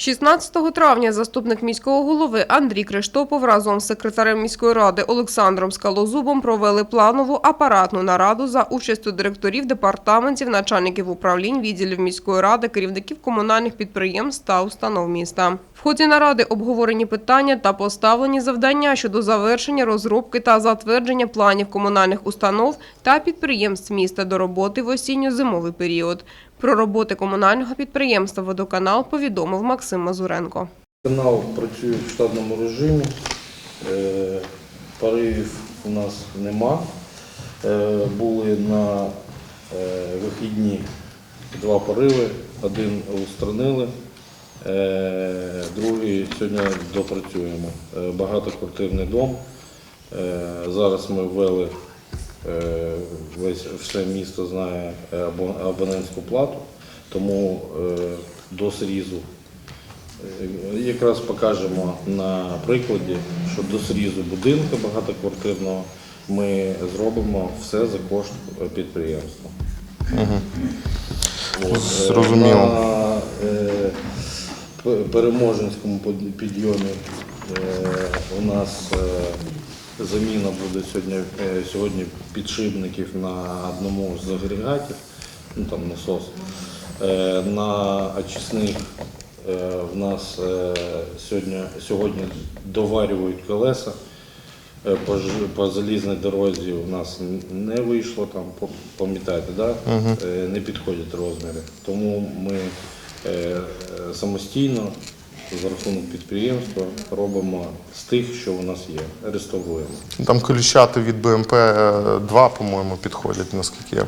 16 травня заступник міського голови Андрій Криштопов разом з секретарем міської ради Олександром Скалозубом провели планову апаратну нараду за участю директорів департаментів, начальників управлінь, відділів міської ради, керівників комунальних підприємств та установ міста. В ході наради обговорені питання та поставлені завдання щодо завершення розробки та затвердження планів комунальних установ та підприємств міста до роботи в осінньо-зимовий період. Про роботи комунального підприємства «Водоканал» повідомив Максим Мазуренко. Канал працює в штатному режимі, е, поривів у нас нема. Е, Були на е, вихідні два пориви, один устранили, е, другий сьогодні допрацюємо. Е, Багатоквартирний дом. Е, Зараз ми ввели, е, весь все місто знає е, абонентську плату, тому е, до срізу Е, Якраз покажемо на прикладі, що до зрізу будинку багатоквартирного ми зробимо все за кошт е, підприємства. От, е, Зрозуміло. Переможенському підйомі е, у нас е, заміна буде сьогодні, е, сьогодні підшипників на одному з агрегатів, ну там насос. На очисних в нас сьогодні, сьогодні доварюють колеса. По, по залізній дорозі у нас не вийшло, там, пам'ятаєте, да? Е, не підходять розміри. Тому ми самостійно за рахунок підприємства робимо з тих, що у нас є, реставруємо. Там коліщати від БМП 2, по-моєму, підходять, наскільки я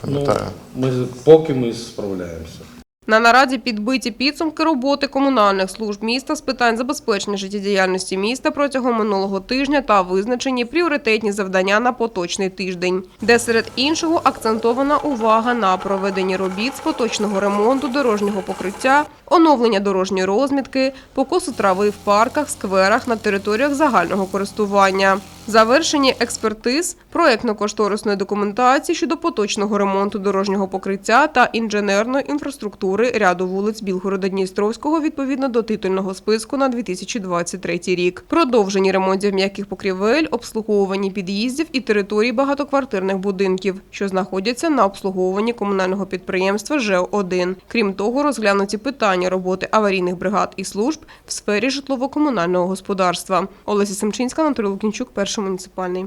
пам'ятаю. Ну, ми, поки ми справляємося. На нараді підбиті підсумки роботи комунальних служб міста з питань забезпечення життєдіяльності міста протягом минулого тижня та визначені пріоритетні завдання на поточний тиждень, де серед іншого акцентована увага на проведенні робіт з поточного ремонту дорожнього покриття, оновлення дорожньої розмітки, покосу трави в парках, скверах на територіях загального користування. Завершені експертиз проєктно-кошторисної документації щодо поточного ремонту дорожнього покриття та інженерної інфраструктури ряду вулиць Білгорода-Дністровського відповідно до титульного списку на 2023 рік. Продовжені ремонтів м'яких покрівель, обслуговувані під'їздів і територій багатоквартирних будинків, що знаходяться на обслуговуванні комунального підприємства ЖЕО-1. Крім того, розглянуті питання роботи аварійних бригад і служб в сфері житлово-комунального господарства. Олеся Семчинська, Анатолій Лукінчук, перший муніципальний.